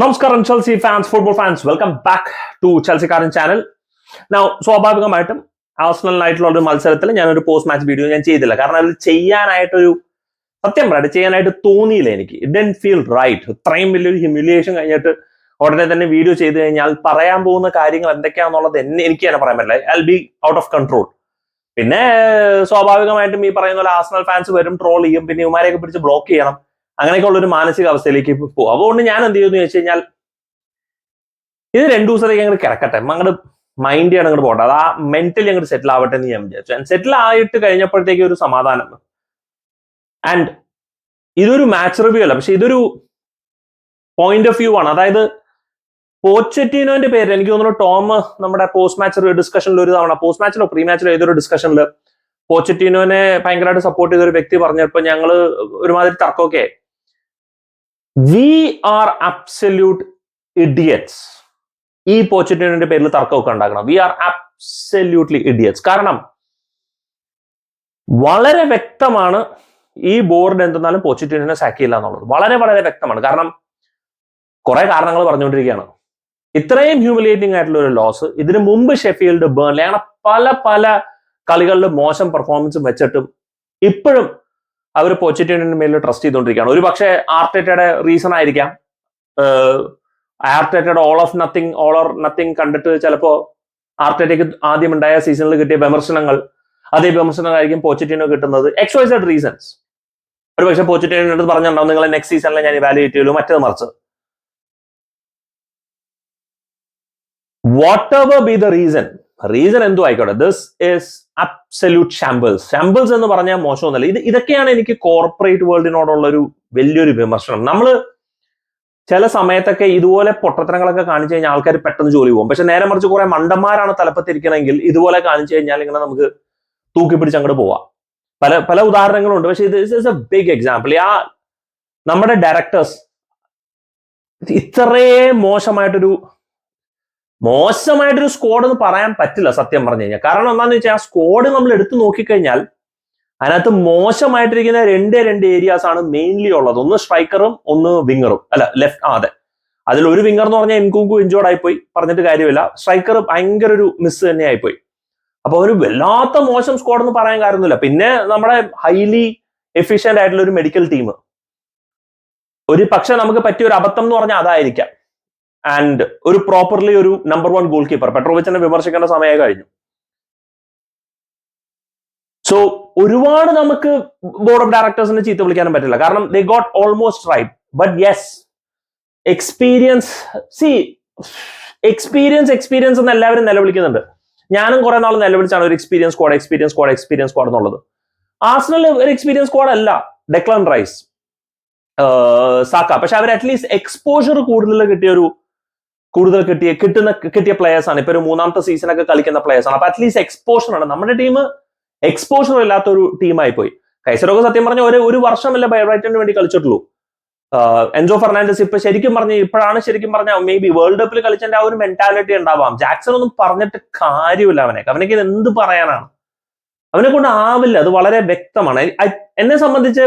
നമസ്കാരം Chelsea fans football fans welcome back to ചെൽസിക്കാരൻ channel now സ്വാഭാവികമായിട്ടും ആഴ്സണലിനായിട്ടുള്ള ഒരു മത്സരത്തിൽ ഞാനൊരു പോസ്റ്റ് മാച്ച് വീഡിയോ ഞാൻ ചെയ്തില്ല. കാരണം അത് ചെയ്യാനായിട്ടൊരു സത്യം പറയാം ചെയ്യാനായിട്ട് തോന്നിയില്ല എനിക്ക്. ഇറ്റ് ഡെൻ ഫീൽ റൈറ്റ് ഇത്രയും വലിയൊരു ഹ്യൂമിലിയേഷൻ കഴിഞ്ഞിട്ട് ഉടനെ തന്നെ വീഡിയോ ചെയ്ത് കഴിഞ്ഞാൽ പറയാൻ പോകുന്ന കാര്യങ്ങൾ എന്തൊക്കെയാണെന്നുള്ളത് എന്നെ എനിക്ക് തന്നെ പറയാൻ പറ്റില്ല. I be out of control പിന്നെ സ്വാഭാവികമായിട്ടും ഈ പറയുന്ന പോലെ ആസ്നൽ ഫാൻസ് വരും ട്രോൾ ചെയ്യും പിന്നെ ഇവമാരെയൊക്കെ പിടിച്ച് ബ്ലോക്ക് ചെയ്യണം. അങ്ങനെയൊക്കെ ഒരു മാനസിക അവസ്ഥയിലേക്ക് പോകും. അതുകൊണ്ട് ഞാൻ എന്ത് ചെയ്യുന്നു വെച്ച് കഴിഞ്ഞാൽ ഇത് രണ്ടു ദിവസത്തേക്ക് അങ്ങോട്ട് കിടക്കട്ടെ. അങ്ങോട്ട് മൈൻഡ് ആണ് അങ്ങോട്ട് പോട്ടെ അത് ആ മെന്റലി അങ്ങോട്ട് സെറ്റിൽ ആവട്ടെ എന്ന് ഞാൻ വിചാരിച്ചു. സെറ്റിൽ ആയിട്ട് കഴിഞ്ഞപ്പോഴത്തേക്ക് ഒരു സമാധാനം. ആൻഡ് ഇതൊരു മാച്ച് റിവ്യൂ അല്ല. പക്ഷെ ഇതൊരു പോയിന്റ് ഓഫ് വ്യൂ ആണ്. അതായത് പോച്ചറ്റിനോന്റെ പേര് എനിക്ക് തോന്നുന്നു ടോം നമ്മുടെ പോസ്റ്റ് മാച്ച് ഡിസ്കഷനിൽ ഒരു തവണ പോസ്റ്റ് മാച്ചിലോ പ്രീ മാച്ചിലോ ഏതൊരു ഡിസ്കഷനിൽ പോച്ചറ്റിനോനെ ഭയങ്കരമായിട്ട് സപ്പോർട്ട് ചെയ്ത ഒരു വ്യക്തി പറഞ്ഞപ്പോൾ ഞങ്ങൾ ഒരുമാതിരി തർക്കമൊക്കെ വി ആർ അബ്സല്യൂട്ട് ഇഡിയറ്റ്സ് ഈ പോച്ചിറ്റിന്റെ പേരിൽ തർക്കമൊക്കെ ഉണ്ടാക്കണം. വി ആർ അബ്സല്യൂട്ട്ലി ഇഡിയറ്റ്സ് കാരണം വളരെ വ്യക്തമാണ് ഈ ബോർഡ് എന്തെന്നാലും പോച്ചിറ്റിനെ ചെയ്യില്ല എന്നുള്ളത്. വളരെ വളരെ വ്യക്തമാണ്. കാരണം കുറെ കാരണങ്ങൾ പറഞ്ഞുകൊണ്ടിരിക്കുകയാണ്. ഇത്രയും ഹ്യൂമിലേറ്റിംഗ് ആയിട്ടുള്ള ഒരു ലോസ് ഇതിനു മുമ്പ് ഷെഫീൽഡ് ബേൺലി അങ്ങനെ പല പല കളികളിൽ മോശം പെർഫോമൻസും വെച്ചിട്ടും ഇപ്പോഴും അവർ പോച്ചിറ്റീനിന്റെ മേലിൽ ട്രസ്റ്റ് ചെയ്തുകൊണ്ടിരിക്കുകയാണ് ഒരു പക്ഷേ ആർട്ടേറ്റയുടെ റീസൺ ആയിരിക്കാം. ആർട്ടേറ്റയുടെ all of nothing all or nothing കണ്ടിട്ട് ചിലപ്പോൾ ആർട്ടേറ്റയ്ക്ക് ആദ്യം ഉണ്ടായ സീസണിൽ കിട്ടിയ വിമർശനങ്ങൾ അതേ വിമർശനങ്ങളായിരിക്കും പോച്ചിറ്റിനോ കിട്ടുന്നത്. എക്സ്വൈസഡ് റീസൺസ് ഒരു പക്ഷേ പോച്ചിറ്റീനോ എടുത്ത് പറഞ്ഞിട്ടുണ്ടാവും നിങ്ങളെ നെക്സ്റ്റ് സീസണിൽ ഞാൻ ഇവാലുവേറ്റ് ചെയ്യുള്ളൂ മറ്റേത് മറിച്ച്. Whatever be the reason reason എന്തോ ആയിക്കോട്ടെ. This is absolute shambles shambles എന്ന് പറഞ്ഞാൽ മോശമൊന്നുമല്ല. ഇത് ഇതൊക്കെയാണ് എനിക്ക് കോർപ്പറേറ്റ് വേൾഡിനോടുള്ള ഒരു വലിയൊരു വിമർശനം. നമ്മൾ ചില സമയത്തൊക്കെ ഇതുപോലെ പൊട്ടത്തരങ്ങളൊക്കെ കാണിച്ചു കഴിഞ്ഞാൽ ആൾക്കാർ പെട്ടെന്ന് ജോലി പോകും. പക്ഷെ നേരെ മറിച്ച് കുറെ മണ്ടന്മാരാണ് തലപ്പത്തിരിക്കണമെങ്കിൽ ഇതുപോലെ കാണിച്ചു കഴിഞ്ഞാൽ ഇങ്ങനെ നമുക്ക് തൂക്കി പിടിച്ച് അങ്ങോട്ട് പോവാം. പല പല ഉദാഹരണങ്ങളുണ്ട്. പക്ഷെ ഇത് ഇസ് എ ബിഗ് എക്സാമ്പിൾ ആ നമ്മുടെ ഡയറക്ടേഴ്സ് ഇത്രേ മോശമായിട്ടൊരു മോശമായിട്ടൊരു സ്ക്വാഡ് എന്ന് പറയാൻ പറ്റില്ല സത്യം പറഞ്ഞു കഴിഞ്ഞാൽ. കാരണം എന്താണെന്ന് വെച്ചാൽ ആ സ്ക്വാഡ് നമ്മൾ എടുത്തു നോക്കിക്കഴിഞ്ഞാൽ അതിനകത്ത് മോശമായിട്ടിരിക്കുന്ന രണ്ട് രണ്ട് ഏരിയാസ് ആണ് മെയിൻലി ഉള്ളത്. ഒന്ന് സ്ട്രൈക്കറും ഒന്ന് വിങ്ങറും അല്ല ലെഫ്റ്റ് ആ അതെ. അതിൽ ഒരു വിങ്ങർ എന്ന് പറഞ്ഞാൽ എൻകുങ്കു ഇഞ്ചോർഡ് ആയിപ്പോയി പറഞ്ഞിട്ട് കാര്യമില്ല. സ്ട്രൈക്കർ ഭയങ്കര ഒരു മിസ് തന്നെ ആയിപ്പോയി. അപ്പൊ ഒരു വല്ലാത്ത മോശം സ്ക്വാഡ് എന്ന് പറയാൻ കാര്യമൊന്നുമില്ല. പിന്നെ നമ്മുടെ ഹൈലി എഫിഷ്യന്റ് ആയിട്ടുള്ള ഒരു മെഡിക്കൽ ടീം ഒരു പക്ഷെ നമുക്ക് പറ്റിയ ഒരു അബദ്ധം എന്ന് പറഞ്ഞാൽ അതായിരിക്കാം. ആൻഡ് ഒരു പ്രോപ്പർലി ഒരു നമ്പർ വൺ ഗോൾ കീപ്പർ പെട്രോവിച്ചിനെ വിമർശിക്കേണ്ട സമയം കഴിഞ്ഞു. സോ ഒരുപാട് നമുക്ക് ബോർഡ് ഓഫ് ഡയറക്ടേഴ്സിനെ ചീത്ത വിളിക്കാനും പറ്റില്ല. കാരണം they got almost right but yes experience see experience experience എന്ന് എല്ലാവരും നിലവിളിക്കുന്നുണ്ട്. ഞാനും കുറെ നാൾ നിലവിളിച്ചാണ് ഒരു experience squad experience squad experience squad എന്നുള്ളത്. ആസ്നൽ ഒരു എക്സ്പീരിയൻസ് സ്ക്വാഡ് അല്ല. ഡെക്ലൻ റൈസ് സാക്ക പക്ഷെ അവർ അറ്റ്ലീസ്റ്റ് എക്സ്പോഷർ കൂടുതൽ കിട്ടിയ ഒരു കൂടുതൽ കിട്ടിയ കിട്ടുന്ന കിട്ടിയ പ്ലേയേഴ്സ് ആണ്. ഇപ്പൊ ഒരു മൂന്നാമത്തെ സീസണൊക്കെ കളിക്കുന്ന പ്ലേയേഴ്സ് ആണ്. അപ്പൊ അറ്റ്ലീസ്റ്റ് എക്സ്പോഷർ ആണ്. നമ്മുടെ ടീം എക്സ്പോഷർ ഇല്ലാത്ത ഒരു ടീമായി പോയി കൈസറൊക്കെ സത്യം പറഞ്ഞ ഒരു ഒരു വർഷമല്ല ബൈബ്രൈറ്റന് വേണ്ടി കളിച്ചിട്ടുള്ളൂ. എൻജോ ഫെർണാൻഡസ് ഇപ്പൊ ശരിക്കും പറഞ്ഞു ഇപ്പോഴാണ് ശരിക്കും പറഞ്ഞ മേ ബി വേൾഡ് കപ്പിൽ കളിച്ചതിന്റെ ആ ഒരു മെന്റാലിറ്റി ഉണ്ടാവാം. ജാക്സൺ ഒന്നും പറഞ്ഞിട്ട് കാര്യമില്ല അവനെ. അവനൊക്കെ ഇത് എന്ത് പറയാനാണ്? അവനെ കൊണ്ട് ആവില്ല. അത് വളരെ വ്യക്തമാണ്. എന്നെ സംബന്ധിച്ച്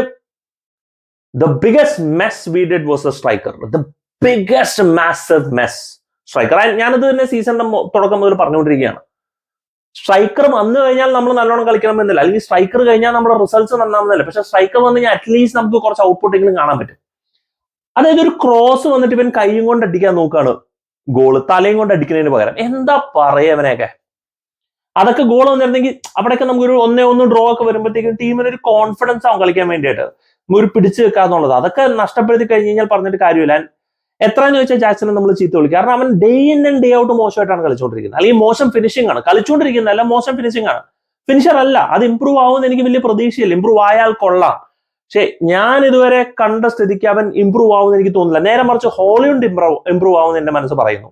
the biggest mess we was the striker the biggest mass mess striker ഞാനത് തന്നെ സീസണിന്റെ തുടക്കം മുതൽ പറഞ്ഞുകൊണ്ടിരിക്കുകയാണ്. സ്ട്രൈക്കർ വന്നു കഴിഞ്ഞാൽ നമ്മൾ നല്ലോണം കളിക്കണം എന്നില്ല. അല്ലെങ്കിൽ സ്ട്രൈക്കർ കഴിഞ്ഞാൽ നമ്മുടെ റിസൾട്ട്സ് നന്നാവുന്നില്ല പക്ഷെ സ്ട്രൈക്കർ വന്നു കഴിഞ്ഞാൽ അറ്റ്ലീസ്റ്റ് നമുക്ക് കുറച്ച് ഔട്ട്പുട്ടെങ്കിലും കാണാൻ പറ്റും. അതായത് ഒരു ക്രോസ് വന്നിട്ട് ഇവൻ കൈയും കൊണ്ട് അടിക്കാൻ നോക്കുകയാണ് ഗോൾ തലയും കൊണ്ട് അടിക്കുന്നതിന് പകരം. എന്താ പറയാ അവനെയൊക്കെ അതൊക്കെ ഗോൾ വന്നിരുന്നെങ്കിൽ അവിടെയൊക്കെ നമുക്കൊരു ഒന്നേ ഒന്ന് ഡ്രോ ഒക്കെ വരുമ്പോഴത്തേക്കും ടീമിന് ഒരു കോൺഫിഡൻസ് ആവും കളിക്കാൻ വേണ്ടിയിട്ട്. ഒരു പിടിച്ചു വെക്കാന്നുള്ളത്. അതൊക്കെ നഷ്ടപ്പെടുത്തി കഴിഞ്ഞ് കഴിഞ്ഞാൽ പറഞ്ഞിട്ട് കാര്യമില്ല. എത്രയെന്ന് ചോദിച്ചാൽ ജാക്സനെ നമ്മൾ ചീത്ത വിളിക്കും. കാരണം അവൻ day in and day out മോശമായിട്ടാണ് കളിച്ചുകൊണ്ടിരിക്കുന്നത് അല്ലെങ്കിൽ മോശം ഫിനിഷിംഗ് ആണ്. കളിച്ചുകൊണ്ടിരിക്കുന്നത് അല്ല മോശം ഫിനിഷിംഗ് ആണ്. ഫിനിഷർ അല്ല. അത് ഇമ്പ്രൂവ് ആവുമെന്ന് എനിക്ക് വലിയ പ്രതീക്ഷയില്ല. ഇമ്പ്രൂവ് ആയാൽ കൊള്ളാം. പക്ഷെ ഞാൻ ഇതുവരെ കണ്ട സ്ഥിതിക്ക് അവൻ ഇമ്പ്രൂവ് ആവുമെന്ന് എനിക്ക് തോന്നുന്നില്ല. നേരെ മറിച്ച് ഹോളിവുഡ് ഇമ്പ്രൂവ് ഇമ്പ്രൂവ് ആവുമെന്ന് എന്റെ മനസ്സ് പറയുന്നു.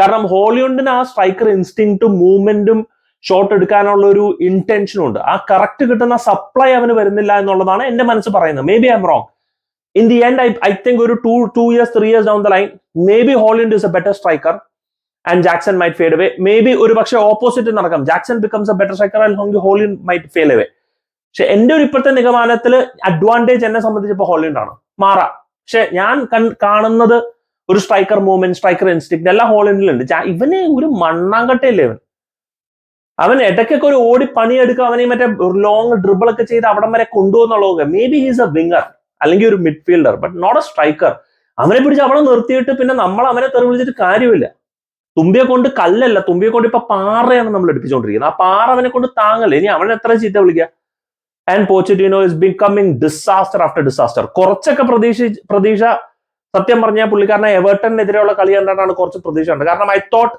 കാരണം ഹോളിവുഡിന് ആ സ്ട്രൈക്കർ ഇൻസ്റ്റിങ്ക്റ്റും മൂവ്മെന്റും ഷോട്ട് എടുക്കാനുള്ള ഒരു ഇന്റൻഷനും ഉണ്ട്. ആ കറക്റ്റ് കിട്ടുന്ന സപ്ലൈ അവന് വരുന്നില്ല എന്നുള്ളതാണ് എന്റെ മനസ്സ് പറയുന്നത്. Maybe I am wrong in the end I I think ഒരു two two years three years down the line maybe Hojlund is a better striker and Jackson might fade away maybe ഒരു പക്ഷേ opposite നടക്കാം. Jackson becomes a better striker and Hojlund might fail away പക്ഷെ എന്റെ ഒരു ഇപ്പോഴത്തെ നിഗമനത്തിൽ Advantage എന്നെ സംബന്ധിച്ചപ്പോൾ ഹോളിൻഡ് ആണ്. മാറാം. പക്ഷെ ഞാൻ കാണുന്നത് ഒരു സ്ട്രൈക്കർ മൂവ്മെന്റ് സ്ട്രൈക്കർ ഇൻസ്റ്റിക്ട് എല്ലാം ഹോളിൻഡിലുണ്ട് ഇവന് ഒരു മണ്ണാങ്കട്ടയല്ലേ ഇവൻ? അവൻ ഇടയ്ക്കൊക്കെ ഒരു ഓടി പണിയെടുക്കുക അവനെ മറ്റേ ലോങ് ഡ്രിബിൾ ഒക്കെ ചെയ്ത് അവിടം വരെ കൊണ്ടുപോകുന്നുള്ളത് maybe he's a winger അല്ലെങ്കിൽ ഒരു midfielder but not a striker അവനെ പിടിച്ച് അവിടെ നിർത്തിയിട്ട് പിന്നെ നമ്മൾ അവനെ തെറി വിളിച്ചിട്ട് കാര്യമില്ല. തുമ്പിയെ കൊണ്ട് കല്ലല്ല തുമ്പിയെ കൊണ്ട് ഇപ്പൊ പാറയാണ് നമ്മൾ എടുപ്പിച്ചുകൊണ്ടിരിക്കുന്നത് ആ പാറ അവനെ കൊണ്ട് താങ്ങല്ല. ഇനി അവനെ എത്ര ചീത്ത വിളിക്കുക and Pochettino is becoming disaster after disaster കുറച്ചൊക്കെ പ്രതീക്ഷ പ്രതീക്ഷ സത്യം പറഞ്ഞാൽ പുള്ളിക്കാരനെ എവേർട്ടനെതിരെയുള്ള കളി കണ്ടാണ് കുറച്ച് പ്രതീക്ഷ ഉണ്ട്. കാരണം I thought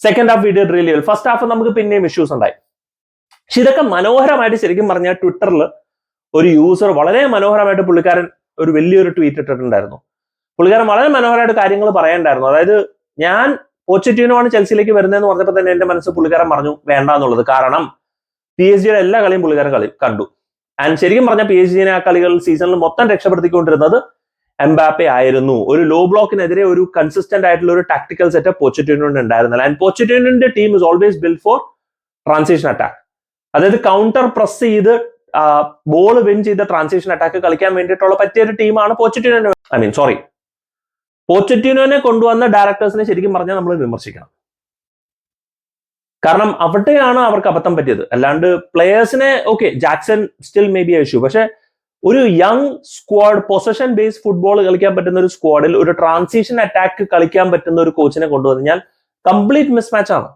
second half video really first half നമുക്ക് പിന്നെയും ഇഷ്യൂസ് ഉണ്ടായി. പക്ഷെ ഇതൊക്കെ മനോഹരമായിട്ട് ശരിക്കും പറഞ്ഞാൽ ട്വിറ്ററിൽ ഒരു യൂസർ വളരെ മനോഹരമായിട്ട് പുള്ളിക്കാരൻ ഒരു വലിയൊരു ട്വീറ്റ് ഇട്ടിട്ടുണ്ടായിരുന്നു. പുള്ളിക്കാരൻ വളരെ മനോഹരമായിട്ട് കാര്യങ്ങൾ പറയണ്ടായിരുന്നു. അതായത് ഞാൻ പോച്ചറ്റിനോ ആണ് ചെൽസിയിലേക്ക് വരുന്നതെന്ന് പറഞ്ഞപ്പോൾ തന്നെ എന്റെ മനസ്സ് പുള്ളിക്കാരൻ പറഞ്ഞു വേണ്ട എന്നുള്ളത് കാരണം പി എസ് ജിയുടെ എല്ലാ കളിയും പുള്ളിക്കാരൻ കളി കണ്ടു. ആൻഡ് ശരിക്കും പറഞ്ഞ പി എസ് ജിനെ ആ കളികൾ സീസണിൽ മൊത്തം രക്ഷപ്പെടുത്തിക്കൊണ്ടിരുന്നത് എംബാപ്പെ ആയിരുന്നു. ഒരു ലോ ബ്ലോക്കിനെതിരെ ഒരു കൺസിസ്റ്റന്റ് ആയിട്ടുള്ള ഒരു ടാക്ടിക്കൽ സെറ്റ് പോച്ചറ്റിനോണ്ട് ഉണ്ടായിരുന്നില്ല and പോച്ചറ്റിനോന്റെ team is always build for transition attack അതായത് കൗണ്ടർ പ്രസ് ചെയ്ത് ബോൾ വിൻ ചെയ്ത ട്രാൻസിഷൻ അറ്റാക്ക് കളിക്കാൻ വേണ്ടിയിട്ടുള്ള പറ്റിയ ഒരു ടീമാണ് പോച്ചറ്റിനോ ഐ മീൻ സോറി പോച്ചറ്റിനോനെ കൊണ്ടുവന്ന ഡയറക്ടേഴ്സിനെ ശരിക്കും പറഞ്ഞാൽ നമ്മൾ വിമർശിക്കണം. കാരണം അവിടെയാണ് അവർക്ക് അബദ്ധം പറ്റിയത്. അല്ലാണ്ട് പ്ലെയേഴ്സിനെ okay Jackson still maybe issue പക്ഷെ ഒരു young squad possession base football കളിക്കാൻ പറ്റുന്ന ഒരു സ്ക്വാഡിൽ ഒരു ട്രാൻസിഷൻ അറ്റാക്ക് കളിക്കാൻ പറ്റുന്ന ഒരു കോച്ചിനെ കൊണ്ടുവന്ന് ഞാൻ കംപ്ലീറ്റ് മിസ്മാച്ച് ആണ്.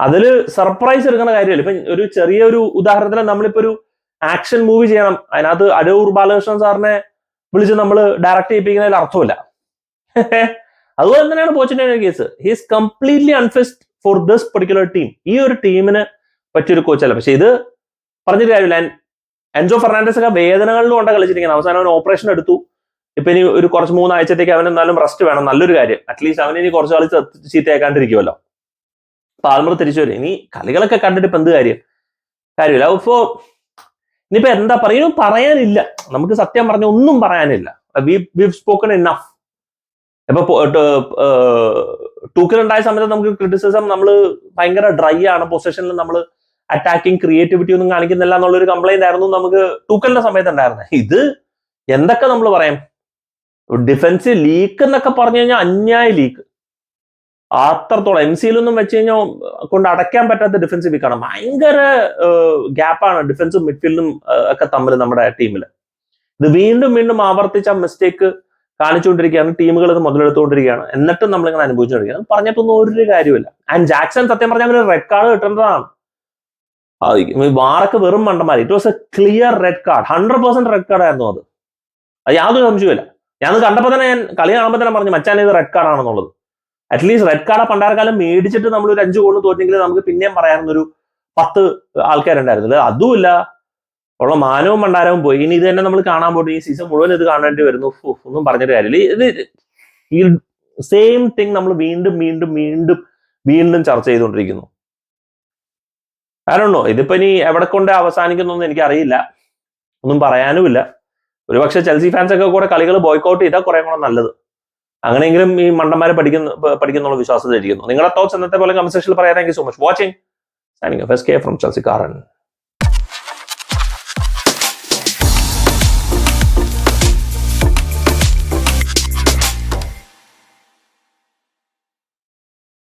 അതിൽ സർപ്രൈസ് എടുക്കുന്ന കാര്യമില്ല. ഇപ്പൊ ഒരു ചെറിയൊരു ഉദാഹരണത്തിന് നമ്മളിപ്പോ ഒരു ആക്ഷൻ മൂവി ചെയ്യണം. അതിനകത്ത് അടൂർ ബാലകൃഷ്ണൻ സാറിനെ വിളിച്ച് നമ്മൾ ഡയറക്റ്റ് ചെയ്യിപ്പിക്കുന്നതിൽ അർത്ഥമില്ല. അതുപോലെ തന്നെയാണ് പോച്ചിന്റെ case he's completely unfit for this particular team ഈ ഒരു ടീമിന് പറ്റിയൊരു കോച്ചല്ല പക്ഷെ ഇത് പറഞ്ഞിട്ട് കാര്യമില്ല. എൻജോ ഫെർണാണ്ടസ് ഒക്കെ വേദനകളിലും കൊണ്ട് കളിച്ചിരിക്കുന്നത് അവസാനം അവൻ ഓപ്പറേഷൻ എടുത്തു. ഇപ്പൊ ഇനി ഒരു കുറച്ച് മൂന്നാഴ്ചത്തേക്ക് അവൻ എന്നാലും റെസ്റ്റ് വേണം. നല്ലൊരു കാര്യം. അറ്റ്ലീസ്റ്റ് അവൻ ഇനി കുറച്ച് കളി ചീത്തയാക്കാണ്ടിരിക്കുമല്ലോ പാൽമർ തിരിച്ചു വരും ഇനി കളികളൊക്കെ കണ്ടിട്ട് ഇപ്പൊ എന്ത് കാര്യം? കാര്യമില്ല. ഇപ്പോ ഇനിയിപ്പോ എന്താ പറയുന്നു പറയാനില്ല. നമുക്ക് സത്യം പറഞ്ഞ ഒന്നും പറയാനില്ല. വി സ്പോക്കൺ ഇന്നഫ് ഇപ്പൊ ടൂക്കിലുണ്ടായ സമയത്ത് നമുക്ക് ക്രിറ്റിസിസം നമ്മൾ ഭയങ്കര ഡ്രൈ ആണ്. പൊസിഷനിൽ നമ്മൾ അറ്റാക്കിംഗ് ക്രിയേറ്റിവിറ്റി ഒന്നും കാണിക്കുന്നില്ല എന്നുള്ളൊരു കംപ്ലൈന്റ് ആയിരുന്നു നമുക്ക് ടൂക്കലിന്റെ സമയത്ത് ഉണ്ടായിരുന്നത് ഇത് എന്തൊക്കെ നമ്മൾ പറയാം? ഡിഫൻസ് ലീക്ക് എന്നൊക്കെ പറഞ്ഞു കഴിഞ്ഞാൽ അന്യായ ലീക്ക് അത്രത്തോളം എം സിയിലൊന്നും വെച്ച് കഴിഞ്ഞാൽ കൊണ്ട് അടയ്ക്കാൻ പറ്റാത്ത ഡിഫൻസ് വീക്കാണ് ഭയങ്കര ഗ്യാപ്പാണ് ഡിഫൻസും മിഡ്ഫീൽഡും ഒക്കെ തമ്മിൽ നമ്മുടെ ടീമിൽ ഇത് വീണ്ടും വീണ്ടും ആവർത്തിച്ച മിസ്റ്റേക്ക് കാണിച്ചുകൊണ്ടിരിക്കുകയാണ്. ടീമുകൾ ഇത് മുതലെടുത്തുകൊണ്ടിരിക്കുകയാണ്. എന്നിട്ടും നമ്മളിങ്ങനെ അനുഭവിച്ചുകൊണ്ടിരിക്കുകയാണ്. പറഞ്ഞിട്ടൊന്നും ഒരു കാര്യമില്ല ആൻഡ് ജാക്സൺ സത്യം പറഞ്ഞാൽ ഒരു റെഡ് കാർഡ് കിട്ടേണ്ടതാണ്. വാറൊക്കെ വെറും മണ്ടന്മാർ it was a clear red card hundred percent red card ആയിരുന്നു അത്. യാതൊരു സംശയമില്ല ഞാൻ കണ്ടപ്പോൾ തന്നെ ഞാൻ കളി കാണുമ്പോൾ തന്നെ പറഞ്ഞു മച്ചാൻ ഇത് റെഡ് കാർഡ് ആണെന്നുള്ളത്. അറ്റ്ലീസ്റ്റ് റെഡ് കാർഡ് പണ്ടാരക്കാലം മേടിച്ചിട്ട് നമ്മൾ ഒരു അഞ്ച് ഗോളിന് തോറ്റെങ്കിൽ നമുക്ക് പിന്നെയും പറയാറുന്ന ഒരു പത്ത് ആൾക്കാരുണ്ടായിരുന്നില്ല അതുമില്ല. ഉള്ള മാനവും മണ്ടാരവും പോയി. ഇനി ഇത് തന്നെ നമ്മൾ കാണാൻ പോയിട്ട് ഈ സീസൺ മുഴുവൻ ഇത് കാണേണ്ടി വരുന്നു. ഒന്നും പറഞ്ഞിട്ട് കാര്യമില്ല. ഇത് ഈ സെയിം തിങ് നമ്മൾ വീണ്ടും വീണ്ടും വീണ്ടും വീണ്ടും ചർച്ച ചെയ്തുകൊണ്ടിരിക്കുന്നു. ആരോണോ ഇതിപ്പോ ഇനി എവിടെ കൊണ്ട് അവസാനിക്കുന്നൊന്നും എനിക്ക് അറിയില്ല ഒന്നും പറയാനുമില്ല. ഒരുപക്ഷെ ചെൽസി ഫാൻസ് ഒക്കെ കൂടെ കളികൾ ബോയ്ക്കൗട്ട് ചെയ്താൽ കുറെ കൂടെ നല്ലത്. അങ്ങനെയെങ്കിലും ഈ മണ്ടന്മാരെ പഠിക്കുന്ന പഠിക്കുന്നുള്ള വിശ്വാസത്തിലിരിക്കുന്നു. നിങ്ങളുടെ തോട്ട്സ് എന്നത്തെ പോലെ കമന്റ് സെക്ഷനിൽ പറയാനെങ്കിൽ so much watching signing F S K from Chelsea Curran